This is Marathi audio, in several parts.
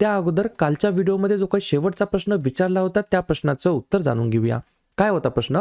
त्या अगोदर कालच्या व्हिडिओमध्ये जो काही शेवटचा प्रश्न विचारला होता त्या प्रश्नाचं उत्तर जाणून घेऊया. काय होता प्रश्न?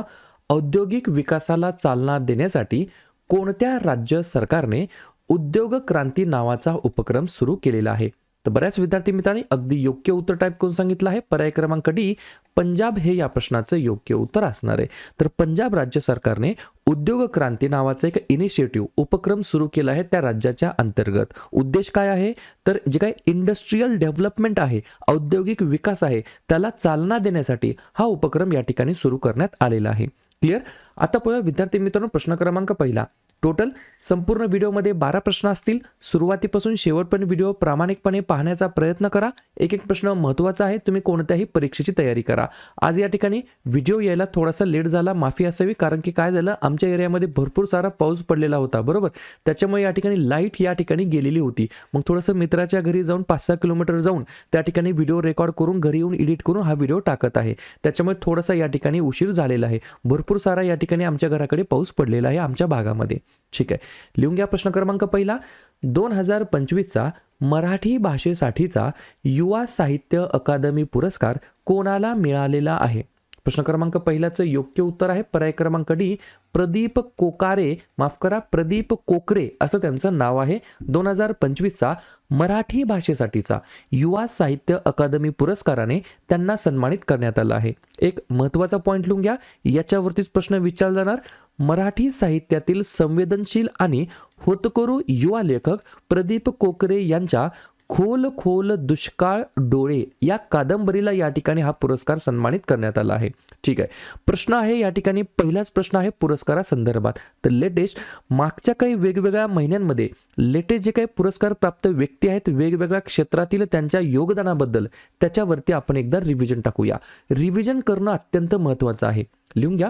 औद्योगिक विकासाला चालना देण्यासाठी कोणत्या राज्य सरकारने उद्योग क्रांती नावाचा उपक्रम सुरू केलेला आहे? तर बऱ्याच विद्यार्थी मित्रांनी अगदी योग्य उत्तर टाईप करून सांगितलं आहे. पर्याय क्रमांक डी पंजाब हे या प्रश्नाचं योग्य उत्तर असणार आहे. तर पंजाब राज्य सरकारने उद्योग क्रांती नावाचा एक इनिशिएटिव्ह उपक्रम सुरू केला आहे त्या राज्याच्या अंतर्गत. उद्देश काय आहे? तर जे काय इंडस्ट्रीयल डेव्हलपमेंट आहे औद्योगिक विकास आहे त्याला चालना देण्यासाठी हा उपक्रम या ठिकाणी सुरू करण्यात आलेला आहे. क्लिअर आता पाहूया विद्यार्थी मित्रांनो प्रश्न क्रमांक पहिला. टोटल संपूर्ण व्हिडिओमध्ये बारा प्रश्न असतील. सुरुवातीपासून शेवटपर्यंत व्हिडिओ प्रामाणिकपणे पाहण्याचा प्रयत्न करा. एक एक प्रश्न महत्त्वाचा आहे तुम्ही कोणत्याही परीक्षेची तयारी करा. आज या ठिकाणी व्हिडिओ यायला थोडासा लेट झाला माफी असावी कारण की काय झालं आमच्या एरियामध्ये भरपूर सारा पाऊस पडलेला होता बरोबर? त्याच्यामुळे या ठिकाणी लाइट या ठिकाणी गेलेली होती. मग थोडंसं मित्राच्या घरी जाऊन पाच सहा किलोमीटर जाऊन त्या ठिकाणी व्हिडिओ रेकॉर्ड करून घरी येऊन एडिट करून हा व्हिडिओ टाकत आहे. त्याच्यामुळे थोडासा या ठिकाणी उशीर झालेला आहे. भरपूर सारा या ठिकाणी आमच्या घराकडे पाऊस पडलेला आहे आमच्या भागामध्ये. ठीक आहे. लिहून घ्या प्रश्न क्रमांक पहिला. दोन हजार पंचवीसचा मराठी भाषेसाठीचा युवा साहित्य अकादमी पुरस्कार कोणाला मिळालेला आहे? प्रश्न क्रमांक पहिल्याचं योग्य उत्तर आहे. पर्याय क्रमांक डी प्रदीप कोकारे. माफ करा प्रदीप कोकरे असं त्यांचं नाव आहे. दोन हजार पंचवीसचा मराठी भाषेसाठीचा युवा साहित्य अकादमी पुरस्काराने त्यांना सन्मानित करण्यात आलं आहे. एक महत्त्वाचा पॉईंट लिहून घ्या. याच्यावरतीच प्रश्न विचारला जाणार. मराठी साहित्यातील संवेदनशील आणि होतकरू युवा लेखक प्रदीप कोकरे यांच्या खोल खोल दुष्काळ डोळे या कादंबरीला या ठिकाणी हा पुरस्कार सन्मानित करण्यात आला आहे. ठीक आहे. प्रश्न आहे या ठिकाणी पहिलाच प्रश्न आहे पुरस्कारासंदर्भात. तर लेटेस्ट मागच्या काही वेगवेगळ्या महिन्यांमध्ये लेटेस्ट जे काही पुरस्कार प्राप्त व्यक्ती आहेत वेगवेगळ्या क्षेत्रातील त्यांच्या योगदानाबद्दल त्याच्यावरती आपण एकदा रिव्हिजन टाकूया. रिव्हिजन करणं अत्यंत महत्त्वाचं आहे. लिहून घ्या.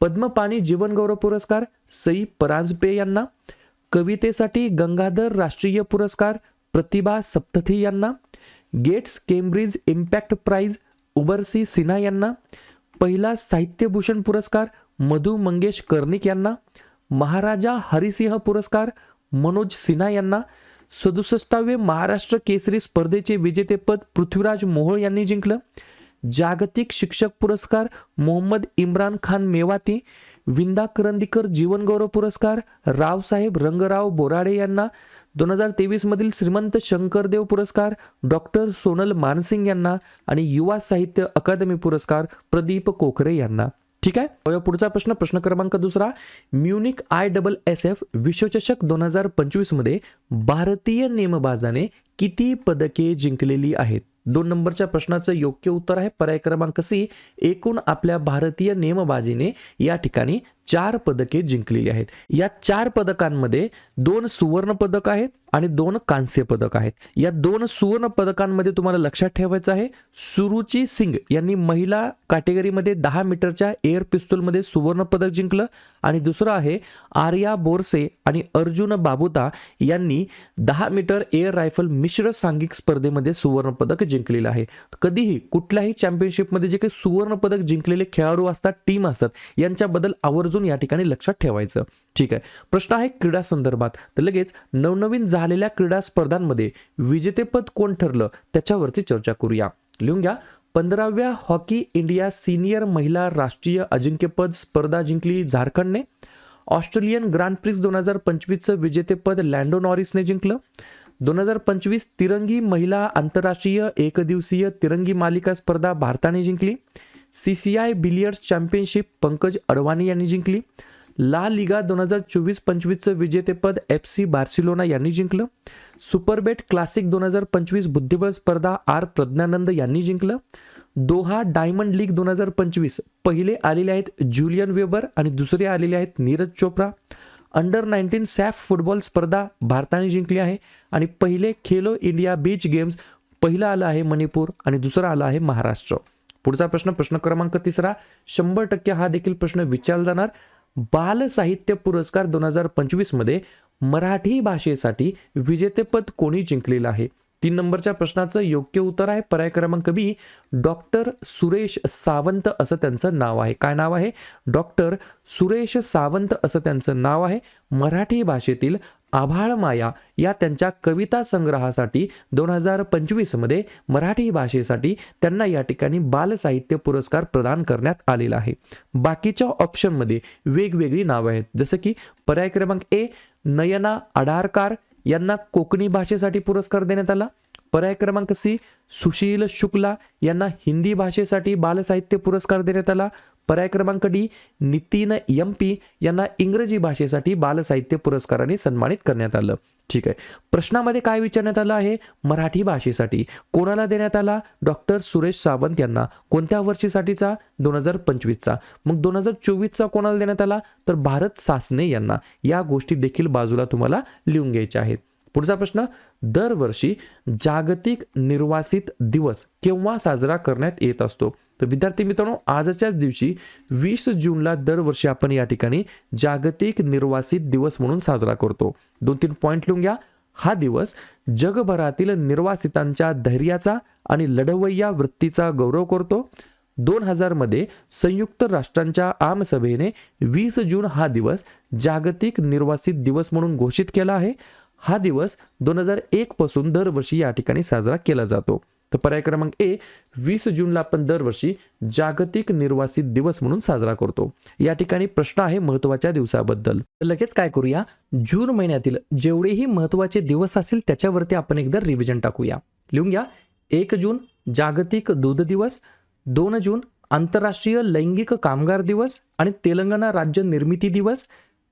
पद्मपाणी जीवनगौरव पुरस्कार सई परांजपे यांना. कवितेसाठी गंगाधर राष्ट्रीय पुरस्कार प्रतिभा सप्तथी यांना Gates Cambridge impact prize Urvashi Sinha यांना पहिला साहित्यभूषण पुरस्कार मधु मंगेश कर्णिक यांना महाराजा हरिसिंह पुरस्कार मनोज सिन्हा यांना सदुसष्टावे महाराष्ट्र केसरी स्पर्धेचे विजेतेपद पृथ्वीराज मोहोळ यांनी जिंकलं. जागतिक शिक्षक पुरस्कार मोहम्मद इम्रान खान मेवाती विंदा करंदीकर जीवनगौरव पुरस्कार रावसाहेब रंगराव बोराडे यांना दोन हजार तेवीसमधील श्रीमंत शंकरदेव पुरस्कार डॉक्टर सोनल मानसिंग यांना आणि युवा साहित्य अकादमी पुरस्कार प्रदीप कोकरे यांना. ठीक आहे? पुढचा प्रश्न. प्रश्न क्रमांक दुसरा. Munich I double S F विश्वचषक दोन हजार पंचवीसमध्ये भारतीय नेमबाजाने किती पदके जिंकलेली आहेत? दोन नंबरच्या प्रश्नाचं योग्य उत्तर आहे. पर्याय क्रमांक सी एकूण आपल्या भारतीय नेमबाजीने या ठिकाणी चार पदके जिंकलेली आहेत. या चार पदकांमध्ये दोन सुवर्ण पदक आहेत आणि दोन कांस्य पदक आहेत. या दोन सुवर्ण पदकांमध्ये तुम्हाला लक्षात ठेवायचं आहे सुरुची सिंग यांनी महिला कॅटेगरीमध्ये दहा मीटरच्या एअर पिस्तूलमध्ये सुवर्ण पदक जिंकलं आणि दुसरं आहे आर्या बोरसे आणि अर्जुन बाबुता यांनी दहा मीटर एअर रायफल मिश्र सांघिक स्पर्धेमध्ये सुवर्ण पदक जिंकलेलं आहे. कधीही कुठल्याही चॅम्पियनशिपमध्ये जे काही सुवर्ण पदक जिंकलेले खेळाडू असतात टीम असतात यांच्याबद्दल आवर्जून या ठिकाणी लक्षात ठेवायचं. ठीक आहे. प्रश्न आहे क्रीडा संदर्भात. तर लगेच नवनवीन झालेल्या क्रीडा स्पर्धांमध्ये विजेतेपद कोण ठरलं त्याच्यावरती चर्चा करूया. लिहून घ्या. पंधराव्या हॉकी इंडिया सिनियर महिला राष्ट्रीय अजिंक्यपद स्पर्धा जिंकली झारखंडने. ऑस्ट्रेलियन ग्रँड प्रिक्स दोन हजार पंचवीसचं विजेतेपद लँडो नॉरिसने जिंकलं. दोन हजार पंचवीस तिरंगी महिला आंतरराष्ट्रीय एकदिवसीय तिरंगी मालिका स्पर्धा भारताने जिंकली. C C I billiards championship Pankaj Advani यांनी जिंकली. ला लिगा दोन हजार चोवीस पंचवीसचं विजेतेपद एफ सी बार्सिलोना यांनी जिंकलं. सुपरबेट क्लासिक दोन हजार पंचवीस बुद्धिबळ स्पर्धा आर प्रज्ञानंद यांनी जिंकलं. दोहा डायमंड लीग दोन हजार पंचवीस पहिले आलेले आहेत ज्युलियन वेबर आणि दुसरे आलेले आहेत Neeraj Chopra. Under nineteen SAFF football स्पर्धा भारताने जिंकली आहे आणि पहिले खेलो इंडिया बीच गेम्स पहिलं आलं आहे मणिपूर आणि दुसरं आलं आहे महाराष्ट्र. पुढचा प्रश्न प्रश्न क्रमांक तिसरा शंभर टक्के हा देखील प्रश्न विचारला जाणार. बाल साहित्य पुरस्कार दोन हजार पंचवीसमध्ये मराठी भाषेसाठी विजेतेपद कोणी जिंकलेलं आहे? तीन नंबरच्या प्रश्नाचं योग्य उत्तर आहे. पर्याय क्रमांक बी डॉक्टर सुरेश सावंत असं त्यांचं नाव आहे. काय नाव आहे? डॉक्टर सुरेश सावंत असं त्यांचं नाव आहे. मराठी भाषेतील आभाळ माया या त्यांच्या कविता संग्रहासाठी दोन हजार पंचवीसमध्ये मराठी भाषेसाठी त्यांना या ठिकाणी बालसाहित्य पुरस्कार प्रदान करण्यात आलेला आहे. बाकीच्या ऑप्शनमध्ये वेगवेगळी नावं आहेत. जसं की पर्याय क्रमांक ए नयना अडारकार यांना कोकणी भाषेसाठी पुरस्कार देण्यात आला. पर्याय क्रमांक सी सुशील शुक्ला यांना हिंदी भाषेसाठी बालसाहित्य पुरस्कार देण्यात आला. पर्याय क्रमांक डी नितीन एम पी यांना इंग्रजी भाषेसाठी बालसाहित्य पुरस्काराने सन्मानित करण्यात आलं. ठीक आहे. प्रश्नामध्ये काय विचारण्यात आलं आहे? मराठी भाषेसाठी. कोणाला देण्यात आला? डॉक्टर सुरेश सावंत यांना. कोणत्या वर्षीसाठीचा? दोन हजार पंचवीसचा मग दोन हजार चोवीसचा कोणाला देण्यात आला? तर भारत सासने यांना. या गोष्टी देखील बाजूला तुम्हाला लिहून घ्यायच्या आहेत. पुढचा प्रश्न दरवर्षी जागतिक निर्वासित दिवस केव्हा साजरा करण्यात येत असतो? तर विद्यार्थी मित्रांनो आजच्याच दिवशी वीस जूनला दरवर्षी आपण या ठिकाणी जागतिक निर्वासित दिवस म्हणून साजरा करतो. दोन तीन पॉईंट लिहून घ्या. हा दिवस जगभरातील निर्वासितांच्या धैर्याचा आणि लढवय्या वृत्तीचा गौरव करतो. दोन हजारमध्ये संयुक्त राष्ट्रांच्या आमसभेने वीस जून हा दिवस जागतिक निर्वासित दिवस म्हणून घोषित केला आहे. हा दिवस दोन हजार एक पासून दरवर्षी या ठिकाणी साजरा केला जातो. तर पर्याय क्रमांक ए वीस जूनला आपण दरवर्षी जागतिक निर्वासित दिवस म्हणून साजरा करतो. या ठिकाणी प्रश्न आहे महत्त्वाच्या दिवसाबद्दल. तर लगेच काय करूया? जून महिन्यातील जेवढेही महत्त्वाचे दिवस असतील त्याच्यावरती आपण एकदा रिव्हिजन टाकूया. लिहून घ्या. एक जून जागतिक दूध दिवस. दोन जून आंतरराष्ट्रीय लैंगिक कामगार दिवस आणि तेलंगणा राज्य निर्मिती दिवस.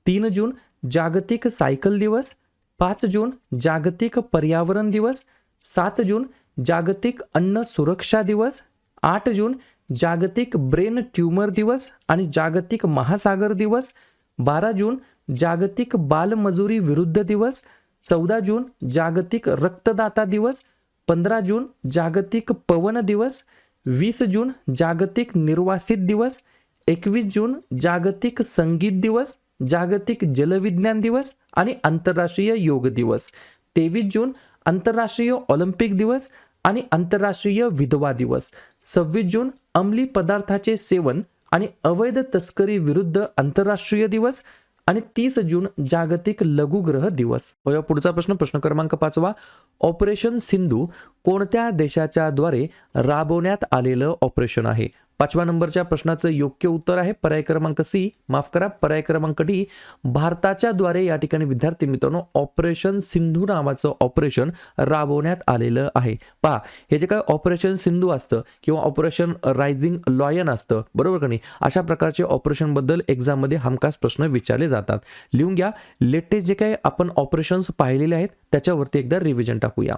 तीन जून जागतिक सायकल दिवस. पाच जून जागतिक पर्यावरण दिवस सात जून जागतिक अन्न सुरक्षा दिवस आठ जून जागतिक ब्रेन ट्यूमर दिवस आणि जागतिक महासागर दिवस बारा जून जागतिक बालमजुरी विरुद्ध दिवस चौदा जून जागतिक रक्तदाता दिवस पंधरा जून जागतिक पवन दिवस वीस जून जागतिक निर्वासित दिवस एकवीस जून जागतिक संगीत दिवस जागतिक जलविज्ञान दिवस आणि आंतरराष्ट्रीय योग दिवस. तेवीस जून आंतरराष्ट्रीय ऑलिम्पिक दिवस आणि आंतरराष्ट्रीय विधवा दिवस. सव्वीस जून अंमली पदार्थाचे सेवन आणि अवैध तस्करी विरुद्ध आंतरराष्ट्रीय दिवस आणि तीस जून जागतिक लघुग्रह दिवस. बघा पुढचा प्रश्न प्रश्न क्रमांक पाचवा. ऑपरेशन सिंधू कोणत्या देशाच्या द्वारे राबवण्यात आलेलं ऑपरेशन आहे? पाचव्या नंबरच्या प्रश्नाचं योग्य उत्तर आहे. पर्याय क्रमांक सी. माफ करा पर्याय क्रमांक डी. भारताच्या द्वारे या ठिकाणी विद्यार्थी मित्रांनो ऑपरेशन सिंधू नावाचं ऑपरेशन राबवण्यात आलेलं आहे. पहा हे जे काय ऑपरेशन सिंधू असतं किंवा ऑपरेशन रायझिंग लॉयन असतं बरोबर का नाही? अशा प्रकारचे ऑपरेशनबद्दल एक्झाममध्ये हमखास प्रश्न विचारले जातात. लिहून घ्या. लेटेस्ट जे काही आपण ऑपरेशन्स पाहिलेले आहेत त्याच्यावरती एकदा रिव्हिजन टाकूया.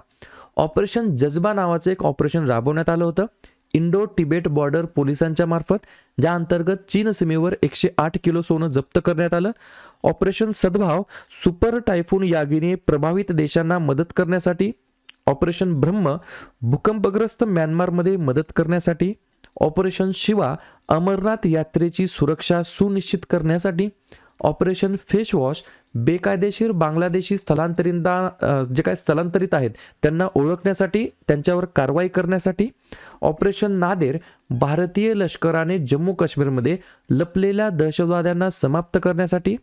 ऑपरेशन जज्बा नावाचं एक ऑपरेशन राबवण्यात आलं होतं. इंडो तिबेट बॉर्डर पोलिसांच्या मार्फत ज्या अंतर्गत चीन सीमेवर एकशे आठ किलो सोनं जप्त करण्यात आलं. ऑपरेशन सद्भाव सुपर टायफून यागीने प्रभावित देशांना मदत करण्यासाठी. ऑपरेशन ब्रह्म भूकंपग्रस्त म्यानमारमध्ये मदत करण्यासाठी. ऑपरेशन शिवा अमरनाथ यात्रेची सुरक्षा सुनिश्चित करण्यासाठी. ऑपरेशन फेस वॉश बेकायदेशीर बांगलादेशी स्थलांतरिता जे काय स्थलांतरित आहेत त्यांना ओळखण्यासाठी त्यांच्यावर कारवाई करण्यासाठी ऑपरेशन नादेर भारतीय लष्कराने जम्मू काश्मीरमध्ये लपलेल्या दहशतवाद्यांना समाप्त करण्यासाठी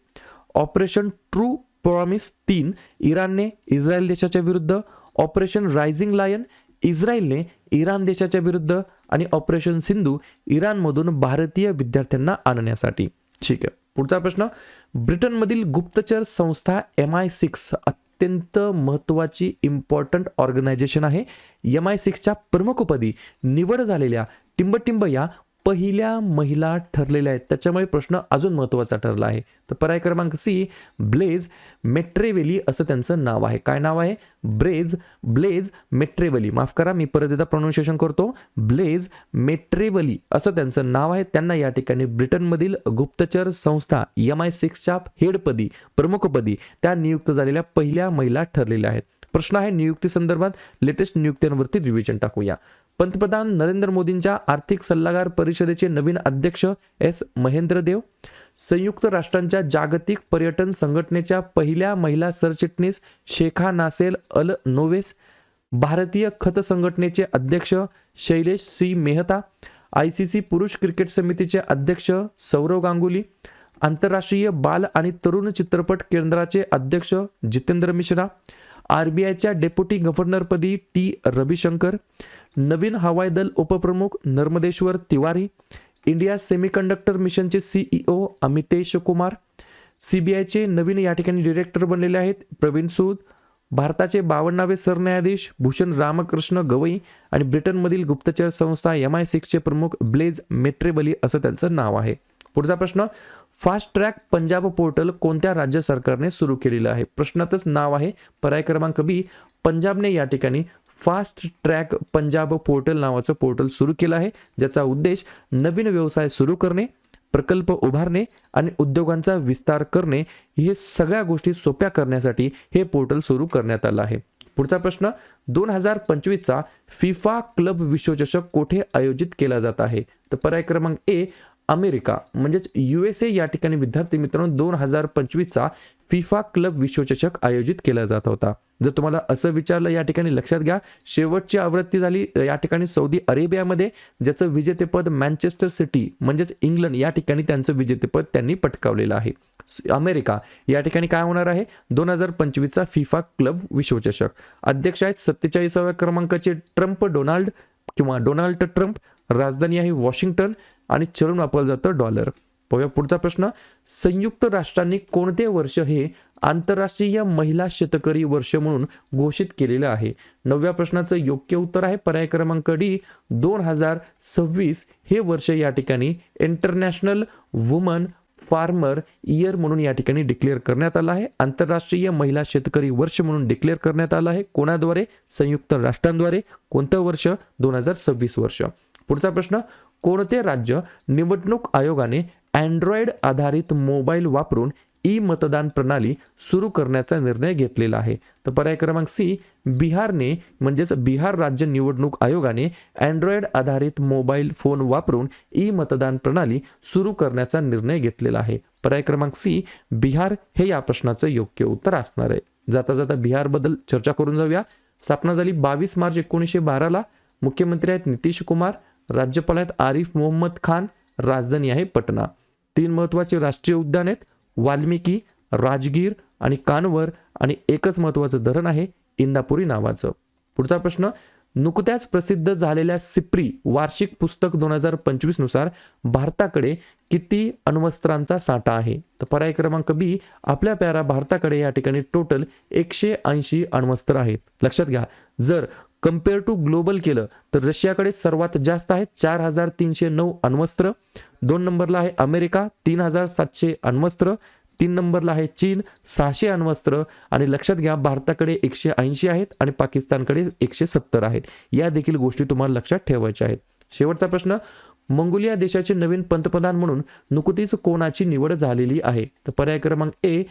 ऑपरेशन ट्रू प्रॉमिस तीन इराणने इस्रायल देशाच्या विरुद्ध ऑपरेशन रायझिंग लायन इस्रायलने इराण देशाच्या विरुद्ध आणि ऑपरेशन सिंधू इराणमधून भारतीय विद्यार्थ्यांना आणण्यासाठी. ठीक आहे. पुढचा प्रश्न ब्रिटनमधील गुप्तचर संस्था एम आय सिक्स अत्यंत महत्त्वाची इम्पॉर्टंट ऑर्गनायझेशन आहे. एम आय सिक्सच्या प्रमुखपदी निवड झालेल्या टिंबटिंब या पहिल्या महिला ठरलेल्या आहेत. त्याच्यामुळे प्रश्न अजून महत्त्वाचा ठरला आहे. तर पर्याय क्रमांक सी ब्लेज मेट्रेवेली असं त्यांचं नाव आहे. काय नाव आहे? ब्रेज ब्लेज मेट्रेवली. माफ करा मी परत एकदा प्रोनाऊन्सिएशन करतो. ब्लेज मेट्रेवली असं त्यांचं नाव आहे. त्यांना या ठिकाणी ब्रिटनमधील गुप्तचर संस्था एम आय सिक्सच्या हेडपदी प्रमुखपदी त्या नियुक्त झालेल्या पहिल्या महिला ठरलेल्या आहेत. प्रश्न आहे नियुक्ती संदर्भात लेटेस्ट नियुक्त्यांवरती रिव्हिजन टाकूया. पंतप्रधान नरेंद्र मोदींच्या आर्थिक सल्लागार परिषदेचे नवीन अध्यक्ष एस. महेंद्र देव संयुक्त राष्ट्रांच्या जागतिक पर्यटन संघटनेच्या पहिल्या महिला सरचिटणीस शेखा नासेल अल नोवेस भारतीय खत संघटनेचे अध्यक्ष Shailesh C. Mehta I C C पुरुष क्रिकेट समितीचे अध्यक्ष सौरव गांगुली आंतरराष्ट्रीय बाल आणि तरुण चित्रपट केंद्राचे अध्यक्ष जितेंद्र मिश्रा आर बी आयच्या डेप्युटी गव्हर्नरपदी टी रविशंकर नवीन हवाई दल उपप्रमुख नर्मदेश्वर तिवारी इंडिया सेमीकंडक्टर मिशनचे सीईओ अमितेश कुमार सीबीआयचे नवीन या ठिकाणी डिरेक्टर बनलेले आहेत प्रवीण सूद भारताचे बावन्नावे सरन्यायाधीश भूषण रामकृष्ण गवई आणि ब्रिटनमधील गुप्तचर संस्था एम आय सिक्सचे प्रमुख ब्लेज मेट्रेबली असं त्यांचं नाव आहे. पुढचा प्रश्न फास्ट ट्रॅक पंजाब पोर्टल कोणत्या राज्य सरकारने सुरू केलेलं आहे? प्रश्नातच नाव आहे पर्याय क्रमांक बी पंजाबने या ठिकाणी फास्ट ट्रॅक पंजाब पोर्टल नावाचं पोर्टल सुरू केलं आहे ज्याचा उद्देश नवीन व्यवसाय सुरू करणे प्रकल्प उभारणे आणि उद्योगांचा विस्तार करणे हे सगळ्या गोष्टी सोप्या करण्यासाठी हे पोर्टल सुरू करण्यात आलं आहे. पुढचा प्रश्न दोन हजार पंचवीसचा फिफा क्लब विश्वचषक कोठे आयोजित केला जात आहे? तर पर्याय क्रमांक ए अमेरिका म्हणजेच यू एस ए या ठिकाणी विद्यार्थी मित्रांनो दोन हजार पंचवीसचा फिफा क्लब विश्वचषक आयोजित केला जात होता. जर तुम्हाला असं विचारलं या ठिकाणी लक्षात घ्या शेवटची आवृत्ती झाली या ठिकाणी सौदी अरेबियामध्ये ज्याचं विजेतेपद मँचेस्टर सिटी म्हणजेच इंग्लंड या ठिकाणी त्यांचं विजेतेपद त्यांनी पटकावलेलं आहे. अमेरिका या ठिकाणी काय होणार आहे? दोन हजार पंचवीसचा फिफा क्लब विश्वचषक. अध्यक्ष आहेत सत्तेचाळीसाव्या क्रमांकाचे ट्रम्प डोनाल्ड किंवा डोनाल्ड ट्रम्प राजधानी आहे वॉशिंग्टन आणि चलन वापरलं जातं डॉलर. पाहूया पुढचा प्रश्न. संयुक्त राष्ट्रांनी कोणते वर्ष हे आंतरराष्ट्रीय महिला शेतकरी वर्ष म्हणून घोषित केलेलं आहे? नवव्या प्रश्नाचं योग्य उत्तर आहे पर्याय क्रमांक डी. दोन हजार सव्वीस हे वर्ष या ठिकाणी इंटरनॅशनल वुमन फार्मर इयर म्हणून या ठिकाणी डिक्लेअर करण्यात आलं आहे. आंतरराष्ट्रीय महिला शेतकरी वर्ष म्हणून डिक्लेअर करण्यात आलं आहे. कोणाद्वारे? संयुक्त राष्ट्रांद्वारे. कोणतं वर्ष? दोन हजार सव्वीस वर्ष. पुढचा प्रश्न. कोणते राज्य निवडणूक आयोगाने अँड्रॉइड आधारित मोबाईल वापरून ई मतदान प्रणाली सुरू करण्याचा निर्णय घेतलेला आहे? तर पर्याय क्रमांक सी बिहारने म्हणजेच बिहार राज्य निवडणूक आयोगाने अँड्रॉइड आधारित मोबाईल फोन वापरून ई मतदान प्रणाली सुरू करण्याचा निर्णय घेतलेला आहे. पर्याय क्रमांक सी बिहार हे या प्रश्नाचं योग्य उत्तर असणार आहे. जाता जाता बिहारबद्दल चर्चा करून जाऊया. स्थापना झाली बावीस मार्च एकोणीसशे बाराला. मुख्यमंत्री आहेत नितीश कुमार राज्यपाल आहेत आरिफ मोहम्मद खान राजधानी आहे पटना. तीन महत्त्वाचे राष्ट्रीय उद्यान आहेत वाल्मिकी राजगीर आणि कानवर आणि एकच महत्वाचं धरण आहे इंदापुरी नावाचं. पुढचा प्रश्न नुकत्याच प्रसिद्ध झालेल्या सिप्री वार्षिक पुस्तक दोन हजार पंचवीसनुसार भारताकडे किती अण्वस्त्रांचा साठा आहे? तर पर्याय क्रमांक बी आपल्या प्यारा भारताकडे या ठिकाणी टोटल एकशे ऐंशी अण्वस्त्र आहेत. लक्षात घ्या जर कंपेअर टू ग्लोबल केलं तर रशियाकडे सर्वात जास्त आहे चार हजार तीनशे नऊ अण्वस्त्र दोन नंबरला आहे अमेरिका तीन हजार सातशे अण्वस्त्र तीन नंबरला आहे चीन सहाशे अण्वस्त्र आणि लक्षात घ्या भारताकडे एकशे ऐंशी आहेत आणि पाकिस्तानकडे एकशे सत्तर आहेत. या देखील गोष्टी तुम्हाला लक्षात ठेवायच्या आहेत. शेवटचा प्रश्न मंगोलिया देशाचे नवीन पंतप्रधान म्हणून नुकतीच कोणाची निवड झालेली आहे? तर पर्याय क्रमांक ए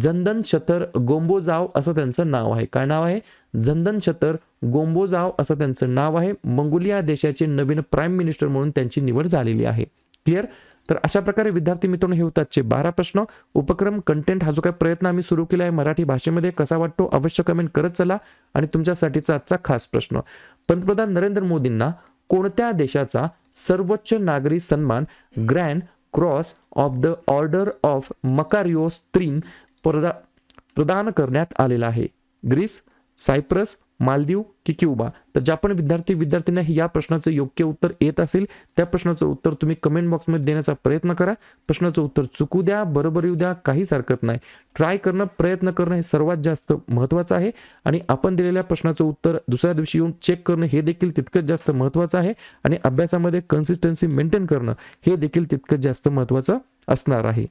जंदन छतर गोंबोजाव असं त्यांचं नाव आहे. काय नाव आहे? जंदन छतर गोंबोजाव असं त्यांचं नाव आहे. मंगोलिया देशाचे नवीन प्राईम मिनिस्टर म्हणून त्यांची निवड झालेली आहे. क्लिअर तर अशा प्रकारे विद्यार्थी मित्रांनो हे होतातचे बारा प्रश्न. उपक्रम कंटेंट हा जो काही प्रयत्न आम्ही सुरू केला आहे मराठी भाषेमध्ये कसा वाटतो अवश्य कमेंट करत चला. आणि तुमच्यासाठीचा आजचा खास प्रश्न. पंतप्रधान नरेंद्र मोदींना कोणत्या देशाचा सर्वोच्च नागरी सन्मान grand cross of the order of Makarios स्त्रीन प्रदा प्रदान करण्यात आलेला आहे? ग्रीस सायप्रस मालदीव की क्युबा. तर ज्या पण विद्यार्थी विद्यार्थ्यांना या प्रश्नाचं योग्य उत्तर येत असेल त्या प्रश्नाचं उत्तर तुम्ही कमेंट बॉक्समध्ये देण्याचा प्रयत्न करा. प्रश्नाचं उत्तर चुकू द्या बरोबर येऊ द्या काहीच हरकत नाही. ट्राय करणं प्रयत्न करणं हे सर्वात जास्त महत्त्वाचं आहे. आणि आपण दिलेल्या प्रश्नाचं उत्तर दुसऱ्या दिवशी येऊन चेक करणं हे देखील तितकंच जास्त महत्त्वाचं आहे. आणि अभ्यासामध्ये कन्सिस्टन्सी मेंटेन करणं हे देखील तितकंच जास्त महत्त्वाचं असणार आहे.